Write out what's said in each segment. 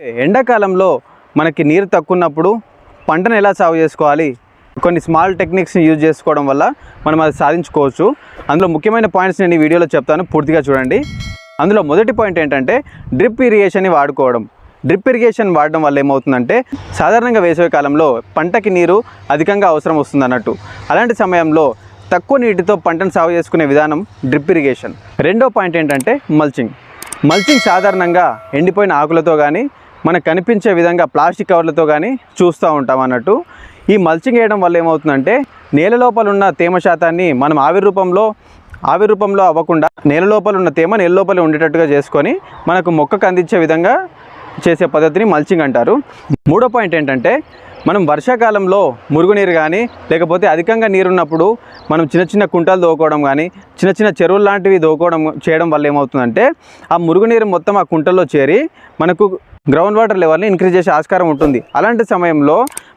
ఎండాకాలంలో మనకి నీరు తక్కువ ఉన్నప్పుడు పంటను ఎలా సాగు చేసుకోవాలి? కొన్ని స్మాల్ టెక్నిక్స్ని యూజ్ చేసుకోవడం వల్ల మనం అది సాధించుకోవచ్చు. అందులో ముఖ్యమైన పాయింట్స్ నేను ఈ వీడియోలో చెప్తాను. పూర్తిగా చూడండి. అందులో మొదటి పాయింట్ ఏంటంటే డ్రిప్ ఇరిగేషన్ని వాడుకోవడం. డ్రిప్ ఇరిగేషన్ వాడడం వల్ల ఏమవుతుందంటే సాధారణంగా వేసవి కాలంలో పంటకి నీరు అధికంగా అవసరం వస్తుంది అన్నట్టు అలాంటి సమయంలో తక్కువ నీటితో పంటను సాగు చేసుకునే విధానం డ్రిప్ ఇరిగేషన్. రెండో పాయింట్ ఏంటంటే మల్చింగ్. మల్చింగ్ సాధారణంగా ఎండిపోయిన ఆకులతో కానీ మనకు కనిపించే విధంగా ప్లాస్టిక్ కవర్లతో కానీ చూస్తూ ఉంటాం అన్నట్టు. ఈ మల్చింగ్ వేయడం వల్ల ఏమవుతుందంటే నేల లోపల ఉన్న తేమ శాతాన్ని మనం ఆవిరి రూపంలో ఆవిరి రూపంలో అవ్వకుండా నేల లోపల ఉన్న తేమ నేల లోపల ఉండేటట్టుగా చేసుకొని మనకు మొక్కకు అందించే విధంగా చేసే పద్ధతిని మల్చింగ్ అంటారు. మూడో పాయింట్ ఏంటంటే మనం వర్షాకాలంలో మురుగునీరు కానీ లేకపోతే అధికంగా నీరున్నప్పుడు మనం చిన్న చిన్న కుంటలు దోకోవడం కానీ చిన్న చిన్న చెరువులు లాంటివి దోకోవడం చేయడం వల్ల ఏమవుతుందంటే ఆ మురుగునీరు మొత్తం ఆ కుంటల్లో చేరి మనకు గ్రౌండ్ వాటర్ లెవెల్ని ఇంక్రీజ్ చేసే ఆస్కారం ఉంటుంది. అలాంటి సమయంలో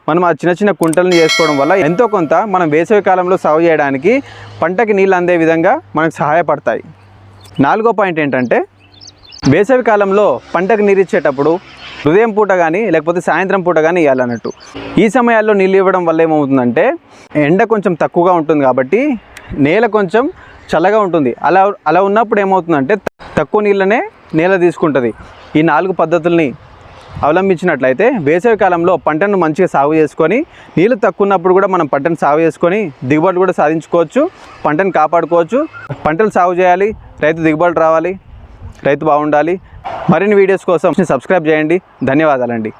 మనం ఆ చిన్న చిన్న కుంటలను చేసుకోవడం వల్ల ఎంతో కొంత మనం వేసవి కాలంలో సాగు చేయడానికి పంటకి నీళ్ళు అందే విధంగా మనకు సహాయపడతాయి. నాలుగో పాయింట్ ఏంటంటే వేసవి కాలంలో పంటకు నీరు ఇచ్చేటప్పుడు ఉదయం పూట కానీ లేకపోతే సాయంత్రం పూట కానీ ఇవ్వాలన్నట్టు ఈ సమయాల్లో నీళ్ళు ఇవ్వడం వల్ల ఏమవుతుందంటే ఎండ కొంచెం తక్కువగా ఉంటుంది కాబట్టి నేల కొంచెం చల్లగా ఉంటుంది. అలా అలా ఉన్నప్పుడు ఏమవుతుందంటే తక్కువ నీళ్ళనే నేల తీసుకుంటుంది. ఈ నాలుగు పద్ధతుల్ని అవలంబించినట్లయితే వేసవి కాలంలో పంటను మంచిగా సాగు చేసుకొని నీళ్ళు తక్కువ ఉన్నప్పుడు కూడా మనం పంటను సాగు చేసుకొని దిగుబడి కూడా సాధించుకోవచ్చు పంటను కాపాడుకోవచ్చు. పంటలు సాగు చేయాలి రైతు దిగుబడి రావాలి రైతు బాగుండాలి. మరిన్ని వీడియోస్ కోసం సబ్స్క్రైబ్ చేయండి. ధన్యవాదాలండి.